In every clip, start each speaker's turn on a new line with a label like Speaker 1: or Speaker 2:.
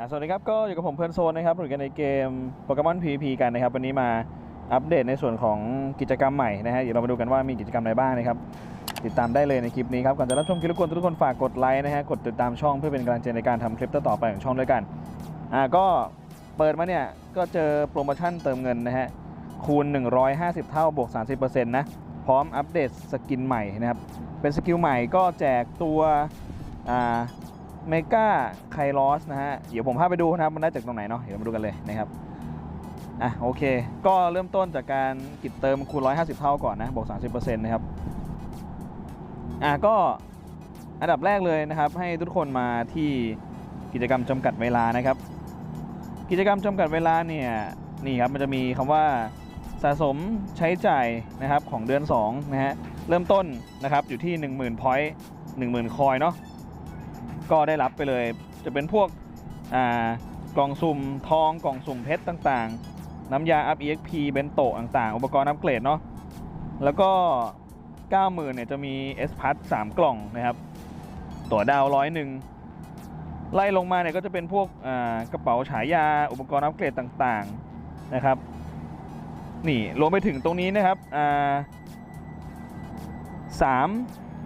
Speaker 1: อะสวัสดีครับ ก็อยู่กับผมเพื่อนโซนนะครับอยู่กันในเกมโปเกมอน PVP กันนะครับ วันนี้มาอัปเดตในส่วนของกิจกรรมใหม่นะฮะเดี๋ยวเรามาดูกันว่ามีกิจกรรมอะไรบ้างนะครับ ติดตามได้เลยในคลิปนี้ครับ ก่อนจะรับชมคลิปรบกวนทุกคนฝากกดไลค์นะฮะ กดติดตามช่องเพื่อเป็นกำลังใจในการทำคลิปต่อๆไปของช่องด้วยกัน อ่าก็เปิดมาเนี่ยก็เจอโปรโมชั่นเติมเงินนะฮะ คูณ 150 เท่าบวก 30%นะ พร้อมอัปเดตสกินใหม่นะครับ เป็นสกิลใหม่ก็แจกตัวอ่า เมกาไคลอสนะฮะ เดี๋ยวผมพาไปดูนะครับ มันได้จากตรงไหนเนาะ เดี๋ยวมาดูกันเลยนะครับ อะโอเค ก็เริ่มต้นจากการกิดเติมคูณ 150 เท่าก่อนนะ บวก 30%นะครับ อะก็อันดับแรกเลยนะครับ ให้ทุกคนมาที่กิจกรรมจำกัดเวลานะครับ กิจกรรมจำกัดเวลาเนี่ย นี่ครับ มันจะมีคำว่าสะสมใช้จ่ายนะครับของเดือน2นะฮะ เริ่มต้นนะครับอยู่ที่ 10,000 point 10,000 คอยเนาะ ก็ได้รับไปเลย จะเป็นพวกกล่องสุ่มทองกล่องสุ่มเพชรต่างๆ น้ำยาอัพ EXP เบนโตะต่างๆ อุปกรณ์อัปเกรดเนาะแล้วก็ 90,000เนี่ยจะมี S p a s 3กล่องนะครับ ตั๋วดาวร้อยหนึ่งไล่ลงมาเนี่ยก็จะเป็นพวกกระเป๋าฉายาอุปกรณ์อัปเกรดต่างๆนะครับนี่รวมไปถึงตรงนี้นะครับสาม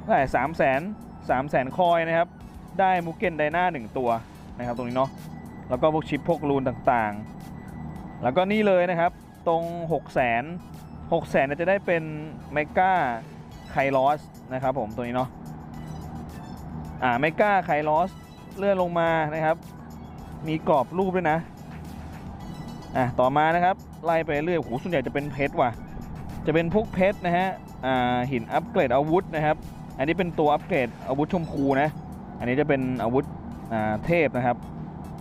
Speaker 1: เท่าไหร่สามแสนสามแสนคอยนะครับ ได้มุกเกนไดนาหนึ่งตัวนะครับตรงนี้เนาะแล้วก็พวกชิปพวกรูนต่างๆ แล้วก็นี่เลยนะครับตรง 6 0 0 0 0 0 6 0 0 0 0จะได้เป็นเมกาไคลอสนะครับผมตัวนี้เนาะอ่าเมกาไคลอสเลื่อนลงมานะครับ มีกรอบรูปด้วยนะอะต่อมานะครับไล่ไปเรื่อยโอ้โหส่วนใหญ่จะเป็นเพชรว่ะ จะเป็นพวกเพชรนะฮะอ่าหินอัปเกรดอาวุธนะครับ อันนี้เป็นตัวอัปเกรดอาวุธชมพูนะ อันนี้จะเป็นอาวุธเทพนะครับ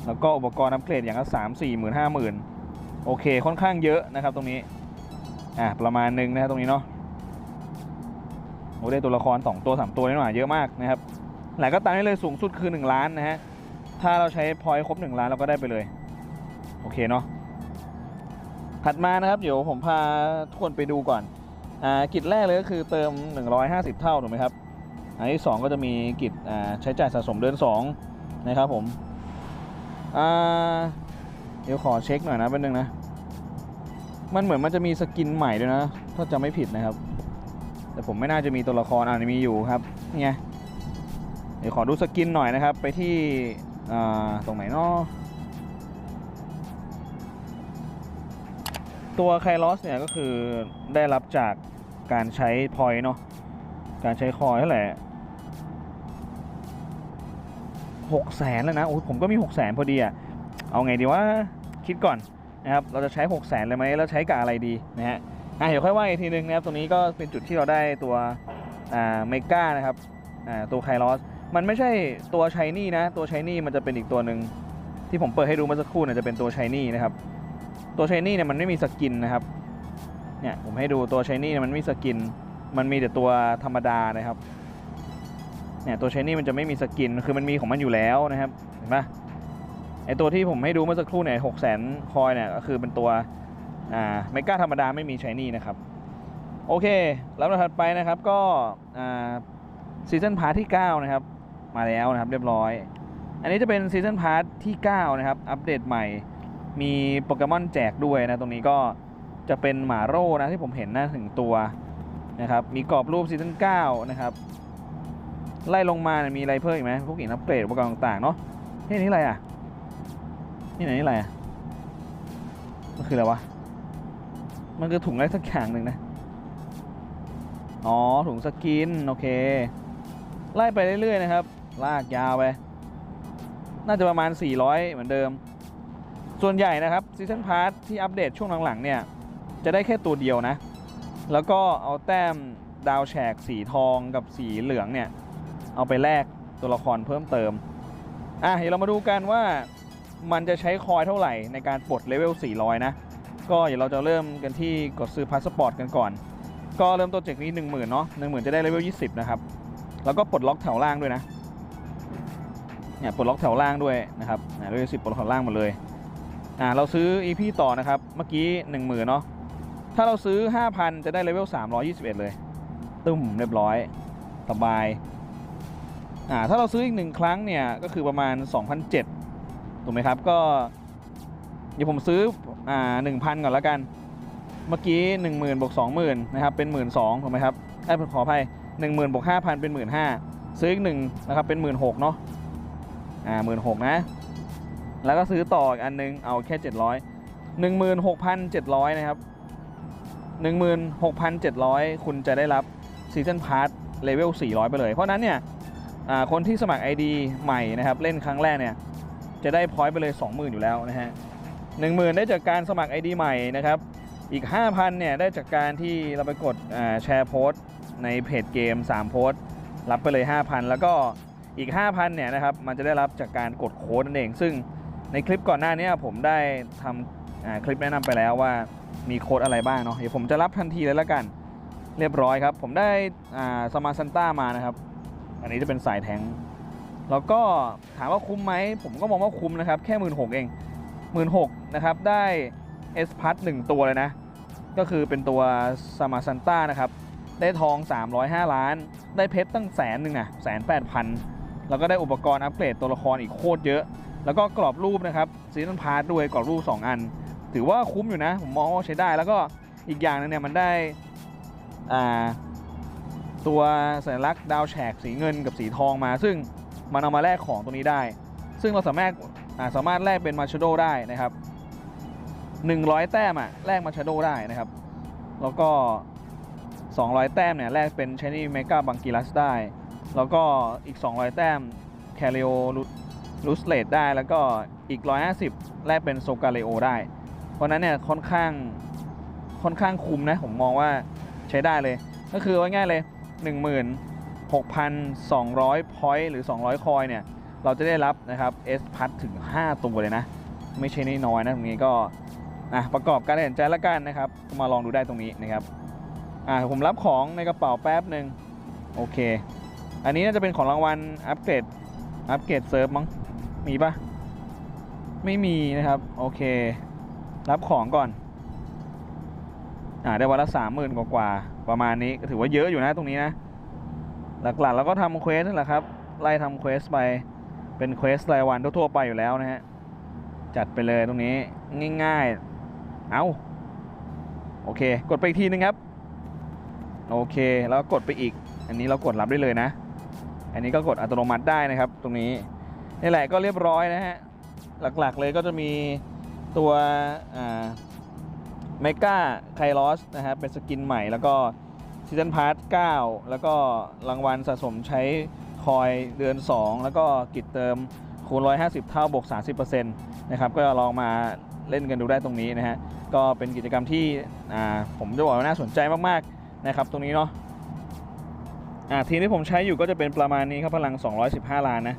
Speaker 1: แล้วก็อุปกรณ์อัปเกรดอย่างละสามสี่หมื่นห้าหมื่นโอเคค่อนข้างเยอะนะครับตรงนี้อ่าประมาณหนึงนะครับตรงนี้เนาะโอ้ได้ตัวละคร 2 ตัว 3 ตัวนี่หน่อยเยอะมากนะครับหลายก็ตามได้เลยสูงสุดคือ 1 ล้านนะฮะถ้าเราใช้พอยต์ครบ 1 ล้านเราก็ได้ไปเลย โอเคเนาะถัดมานะครับ เดี๋ยวผมพาทุกคนไปดูก่อนอ่ากิจแรกเลยก็คือเติม 150 เท่าถูกไหมครับ อันที่2ก็จะมีกิจใช้จ่ายสะสมเดือน2นะครับผมเดี๋ยวขอเช็คหน่อยนะเป็นหนึ่งนะ มันเหมือนมันจะมีสกินใหม่ด้วยนะ ถ้าจำไม่ผิดนะครับ แต่ผมไม่น่าจะมีตัวละครอ่านี่มีอยู่ครับนี่ไงเดี๋ยวขอดูสกินหน่อยนะครับ ไปที่ตรงไหนเนาะตัวไคลอสเนี่ยก็คือได้รับจากการใช้พอยต์เนาะ การใช้คอยเท่าไหร่หกแสนแล้วนะโอ้ผมก็มีหกแสนพอดีอะเอาไงดีว่าคิดก่อนนะครับเราจะใช้หกแสนเลยไหมแล้วใช้กับอะไรดีนะฮะอะเดี๋ยวค่อยว่าอีกทีนึงนะครับตรงนี้ก็เป็นจุดที่เราได้ตัวอ่าเมก้านะครับอ่าตัวไคลอสมันไม่ใช่ตัวชายนี่นะ ตัวชายนี่มันจะเป็นอีกตัวหนึ่งที่ผมเปิดให้ดูเมื่อสักครู่เนี่ยจะเป็นตัวชายนี่นะครับ ตัวชายนี่เนี่ยมันไม่มีสกินนะครับเนี่ยผมให้ดูตัวชายนี่เนี่ยมันไม่มีสกิน มันมีแต่ตัวธรรมดานะครับเนี่ยตัวชายนี่มันจะไม่มีสกินคือมันมีของมันอยู่แล้วนะครับเห็นปะไอตัวที่ผมให้ดูเมื่อสักครู่เนี่ยหกแสนคอยเนี่ยก็คือเป็นตัวอ่าเมกาธรรมดาไม่มีชายนี่นะครับโอเคแล้วถัดไปนะครับก็อ่าซีซันพาร์ทที่ 9 นะครับ มาแล้วนะครับเรียบร้อย อันนี้จะเป็นซีซันพาร์ทที่ 9 นะครับ อัปเดตใหม่ มีโปเกมอนแจกด้วยนะ ตรงนี้ก็จะเป็นหมาโร่นะที่ผมเห็นนะถึงตัว นะครับ มีกรอบรูปซีซัน9นะครับ ไล่ลงมาเนี่ยมีอะไรเพิ่มอีกไหมพวกหินอัปเกรดอุปกรณ์ต่างๆเนาะนี่นี่อะไรอะ นี่ไหนนี่อะไรอะ มันคืออะไรวะ มันคือถุงอะไรสักอย่างหนึ่งนะ อ๋อ ถุงสกิน โอเค ไล่ไปเรื่อยๆนะครับ ลากยาวไป น่าจะประมาณ 400 เหมือนเดิม ส่วนใหญ่นะครับซีซันพาร์ทที่อัปเดตช่วงหลังๆเนี่ย จะได้แค่ตัวเดียวนะ แล้วก็เอาแต้มดาวแฉกสีทองกับสีเหลืองเนี่ย เอาไปแลกตัวละครเพิ่มเติม อะเดี๋ยวเรามาดูกันว่ามันจะใช้คอยเท่าไหร่ในการปลดเลเวล 400 นะ ก็เดี๋ยวเราจะเริ่มกันที่กดซื้อพาสปอร์ตกันก่อน ก็เริ่มต้นจากนี้หนึ่งหมื่นเนาะหนึ่งหมื่นจะได้เลเวลยี่สิบนะครับ แล้วก็ปลดล็อกแถวล่างด้วยนะ เนี่ยปลดล็อกแถวล่างด้วยนะครับเลเวลสิบปลดล็อกแถวล่างหมดเลย อ่าเราซื้อ EP ต่อนะครับ เมื่อกี้หนึ่งหมื่นเนาะ ถ้าเราซื้อ 5,000 จะได้เลเวล 321 เลย ตึ้มเรียบร้อย สบาย อ่า ถ้าเราซื้ออีกหนึ่งครั้งเนี่ย ก็คือประมาณ 2,007ถูกไหมครับ ก็ เดี๋ยวผมซื้อ อ่าหนึ่งพันก่อนแล้วกัน เมื่อกี้หนึ่งหมื่นบวกสองหมื่นนะครับ เป็นหมื่นสองถูกไหมครับไอ้ขออภัยหนึ่งหมื่นบวกห้าพันเป็นหมื่นห้าซื้ออีกหนึ่งนะครับ เป็นหมื่นหกเนาะ อ่าหมื่นหกนะ แล้วก็ซื้อต่ออีกอันนึง เอาแค่เจ็ดร้อยหนึ่งหมื่นหกพันเจ็ดร้อยนะครับ หนึ่งหมื่นหกพันเจ็ดร้อยคุณจะได้รับซีซันพาร์ทเลเวลสี่ร้อยไปเลย เพราะนั้นเนี่ยคนที่สมัคร ID ใหม่นะครับ เล่นครั้งแรกเนี่ย จะได้พอยต์ไปเลย 20,000 อยู่แล้วนะฮะ10,000 ได้จากการสมัคร ID ใหม่นะครับ อีก 5,000 เนี่ย ได้จากการที่เราไปกดแชร์โพสต์ในเพจเกม 3 โพสต์ รับไปเลย 5,000 แล้วก็อีก 5,000 เนี่ยนะครับ มันจะได้รับจากการกดโค้ดนั่นเอง ซึ่งในคลิปก่อนหน้านี้ผมได้ทำคลิปแนะนำไปแล้วว่า มีโค้ดอะไรบ้างเนาะเดี๋ยวผมจะรับทันทีเลยละกัน เรียบร้อยครับ ผมได้อ่าสมาซันต้ามานะครับ อันนี้จะเป็นสายแทงแล้วก็ถามว่าคุ้มไหม ผมก็มองว่าคุ้มนะครับ แค่หมื่นหเองหมื่นหนะครับได้เอสพัทหนึ่งตัวเลยนะ ก็คือเป็นตัวสมาซันต้านะครับ ได้ทอง 305 ล้าน ได้เพชรตั้งแสนหนึ่งนะแสนแปดพันแล้วก็ได้อุปกรณ์อัปเกรดตัวละครอีกโคตรเยอะ แล้วก็กรอบรูปนะครับซีซันพาร์ทด้วยกรอบรูป 2 อัน ถือว่าคุ้มอยู่นะ ผมมองว่าใช้ได้แล้วก็อีกอย่างหนึงเนี่ยมันได้ตัวสัญลักษณ์ดาวแฉกสีเงินกับสีทองมา ซึ่งมันเอามาแลกของตัวนี้ได้ ซึ่งเราสามารถสามารถแลกเป็นมาชโดได้นะครับ 100 แต้มอะแลกมาชโดได้นะครับ แล้วก็ 200 แต้มเนี่ยแลกเป็นชนี่เมกาบังกิลัสได้ แล้วก็อีก 200 แต้มแคริโอลูสเลดได้ แล้วก็อีก 150 แลกเป็นโซกาเลโอได้ เพราะนั้นเนี่ยค่อนข้างค่อนข้างคุ้มนะผมมองว่าใช้ได้เลย ก็คือว่าง่ายเลย 16,200 พอยต์หรือ 200 คอยเนี่ย เราจะได้รับนะครับ S พัทถึง 5 ตัวเลยนะ ไม่ใช่น้อยๆนะตรงนี้ก็อะประกอบการตัดสินใจล้วกันนะครับ มาลองดูได้ตรงนี้นะครับอะผมรับของในกระเป๋าแป๊บหนึ่งโอเค อันนี้น่าจะเป็นของรางวัลอัปเกรดอัปเกรดเซิร์ฟมั้งมีปะไม่มีนะครับ โอเค รับของก่อนอ่าได้วันละสามหมื่นกว่าๆประมาณนี้ก็ถือว่าเยอะอยู่นะตรงนี้นะ หลักๆเราก็ทำเควสนั่นแหละครับ ไล่ทำเควสไปเป็นเควสรายวันทั่วๆไปอยู่แล้วนะฮะ จัดไปเลยตรงนี้ง่ายๆ เอาโอเค กดไปอีกทีนึงครับ โอเค แล้วก็กดไปอีก อันนี้เรากดรับได้เลยนะ อันนี้ก็กดอัตโนมัติได้นะครับ ตรงนี้นี่แหละก็เรียบร้อยนะฮะ หลักๆเลยก็จะมี ตัวเมกาไคลอสนะครับเป็นสกินใหม่แล้วก็ซีซันพาร์ท9แล้วก็รางวัลสะสมใช้คอยเดือน 2 แล้วก็กิจเติมคูณ 150 เท่าบวก 30%นะครับก็ลองมาเล่นกันดูได้ตรงนี้นะฮะก็เป็นกิจกรรมที่ผมจะบอกว่าน่าสนใจมากๆนะครับตรงนี้เนาะทีมที่ผมใช้อยู่ก็จะเป็นประมาณนี้ครับพลัง 215 ล้านนะ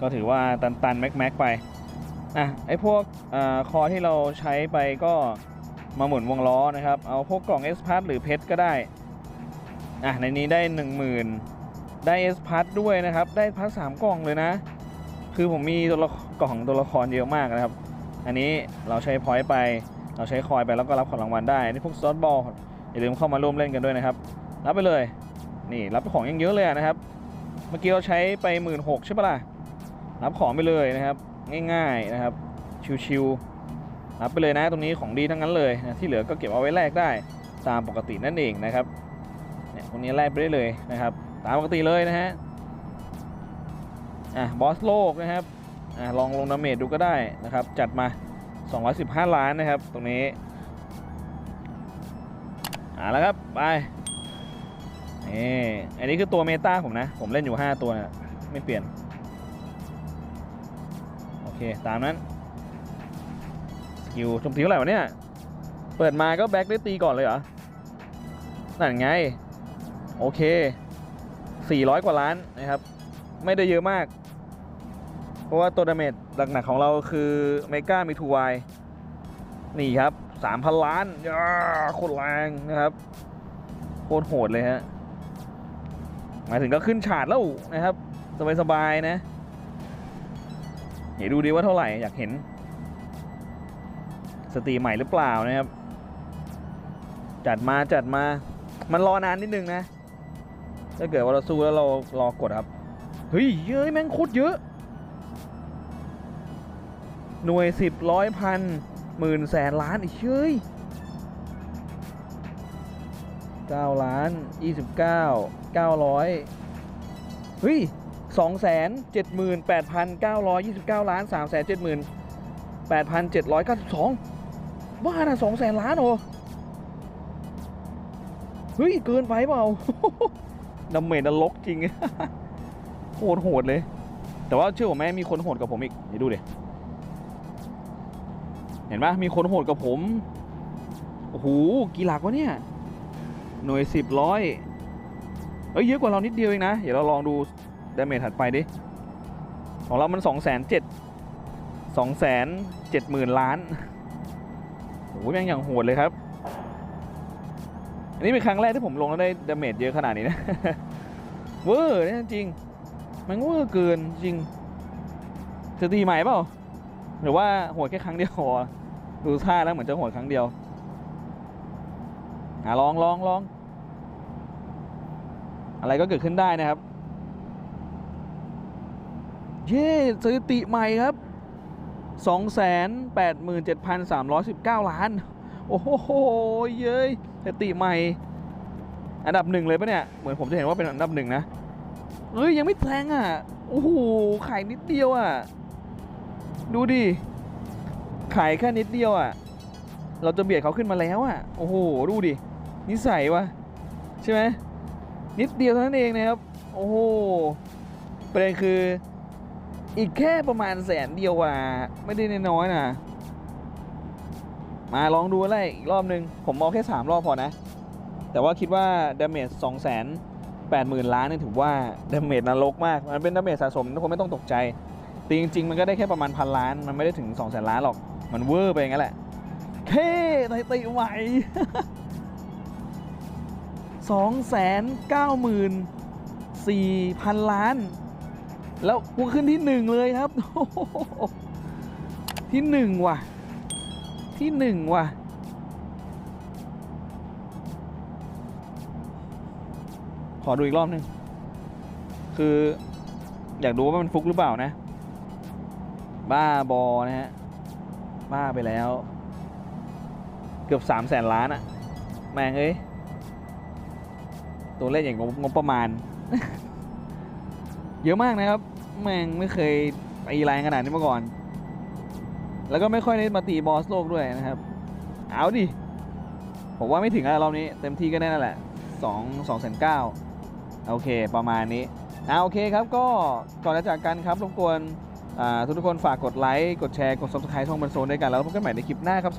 Speaker 1: ก็ถือว่าตันๆแม็กๆไป อะไอพวกอคอที่เราใช้ไปก็มาหมุนวงล้อนะครับ เอาพวกกล่อง S p a s หรือเพชรก็ได้อะในนี้ได้ 10,000 ได้ S p a s ด้วยนะครับ ได้พัสสามกล่องเลยนะ คือผมมีตัวละกล่องตัวละครเยอะมากนะครับ อันนี้เราใช้พอยต์ไป เราใช้คอยไปแล้วก็รับของรางวัลได้นี่พวกซอสบอลอย่าลืมเข้ามาร่วมเล่นกันด้วยนะครับ รับไปเลย นี่รับของยังเยอะเลยนะครับ เมื่อกี้เราใช้ไป 1 6ื่นใช่ปะล่ะ รับของไปเลยนะครับ ง่ายๆนะครับ ชิวๆรับไปเลยนะตรงนี้ของดีทั้งนั้นเลยนะที่เหลือก็เก็บเอาไว้แลกได้ตามปกตินั่นเองนะครับเนี่ยตรงนี้แลกไปได้เลยนะครับ ตามปกติเลยนะฮะอะบอสโลกนะครับอะลองลงดาเมจดูก็ได้นะครับ จัดมา 215 ล้านนะครับ ตรงนี้อ่าแล้วครับไปนี่อันนี้คือตัวเมตาผมนะ ผมเล่นอยู่ 5 ตัวนะไม่เปลี่ยน เค ตามนั้น สกิลโจมตีเท่าไหร่วะเนี่ย เปิดมาก็แบ็คได้ตีก่อนเลยเหรอ นั่นไง โอเค 400 กว่าล้านนะครับ ไม่ได้เยอะมาก เพราะว่าตัวดาเมจหนักๆของเราคือเมกามีทูไวนี่ครับ 3,000 ล้านโคตรแรงนะครับ โคตรโหดเลยฮะหมายถึงก็ขึ้นฉาดแล้วนะครับ สบายๆนะ เดี๋ยวดูดีว่าเท่าไหร่อยากเห็น สตรีใหม่หรือเปล่านะครับ จัดมาจัดมา มันรอนานนิดนึงนะ ถ้าเกิดว่าเราสู้แล้วเรารอกดครับ เฮ้ยเยอะแม่งโคตรเยอะ หน่วยสิบร้อยพันหมื่นแสนล้านอีกเฮ้ยเก้าล้านยี่สิบเก้าเก้าร้อยเฮ้ย สองแสนเจ็ดหมื่นแปดพันเก้าร้อยยี่สิบเก้าล้านสามแสนเจ็ดหมื่นแปดพันเจ็ดร้อยเก้าสิบสองบ้านะสองแสนล้านโอเฮ้ย เกินไปเปล่าดาเมจนรกจริงโหดโหดเลย แต่ว่าเชื่อผมไหมมีคนโหดกับผมอีกเดี๋ยวดูดิเห็นปะมีคนโหดกับผม โอ้โห กี่หลักวะเนี่ย หน่วยสิบร้อยเอ้ยเยอะกว่าเรานิดเดียวเองนะ เดี๋ยวเราลองดู ดาเมจถัดไปดิ ของเรามันสองแสนเจ็ดสองแสนเจ็ดหมื่นล้านโอ้โหแม่งอย่างโหดเลยครับ อันนี้เป็นครั้งแรกที่ผมลงแล้วได้ดาเมจเยอะขนาดนี้นะ เวอร์เนี่ยจริง มันเวอร์เกินจริงจะตีใหม่เปล่า หรือว่าโหดแค่ครั้งเดียวดูท่าแล้วเหมือนจะโหดครั้งเดียวอะลองลองลอง อะไรก็เกิดขึ้นได้นะครับ เย้สถิติใหม่ครับ 287,319 ล้าน โอ้โห เย้ยสถิติใหม่ อันดับหนึ่งเลยปะเนี่ย เหมือนผมจะเห็นว่าเป็นอันดับหนึ่งนะ เฮ้ย ยังไม่แทงอะ โอ้โห ขายนิดเดียวอะ ดูดิ ขายแค่นิดเดียวอะ เราจะเบียดเขาขึ้นมาแล้วอะ โอ้โห ดูดิ นิสัยวะใช่ไหมนิดเดียวเท่านั้นเองนะครับ โอ้โหประเด็นคือ อีกแค่ประมาณแสนเดียวอะ ไม่ได้น้อยนะ มาลองดูอะไรอีกรอบนึง ผมเอาแค่สามรอบพอนะ แต่ว่าคิดว่าดาเมจสองแสนแปดหมื่นล้านนี่ถือว่าดาเมจนรกมาก มันเป็นดาเมจสะสมทุกคนไม่ต้องตกใจแต่จริง ๆ มันก็ได้แค่ประมาณพันล้าน มันไม่ได้ถึง2องแสนล้านหรอก มันเวอร์ไปอย่างนั้นแหละเท่ไตติใหม่สองแสนเก้าหมื่นสี่พันล้าน แล้วกูขึ้นที่หนึ่งเลยครับ ที่หนึ่งว่ะ ที่หนึ่งว่ะ ขอดูอีกรอบหนึ่ง คืออยากดูว่ามันฟุกหรือเปล่านะ บ้าบอนะฮะ บ้าไปแล้ว เกือบสามแสนล้านอะแม่งเอ้ย ตัวเลขอย่างงบงบประมาณ เยอะมากนะครับ แม่งไม่เคยตีแรงขนาดนี้มาก่อน แล้วก็ไม่ค่อยได้มาตีบอสโลกด้วยนะครับ เอาดิ ผมว่าไม่ถึงแล้วรอบนี้ เต็มที่ก็ได้นั่นแหละสองสองแสนเก้าโอเค ประมาณนี้อ่าโอเคครับ ก็ก่อนจะจากกันครับรบกวนอ่าทุกคนฝากกดไลค์ กดแชร์ กด subscribe ช่องบันโซนด้วยกัน แล้วพบกันใหม่ในคลิปหน้าครับสวัสดี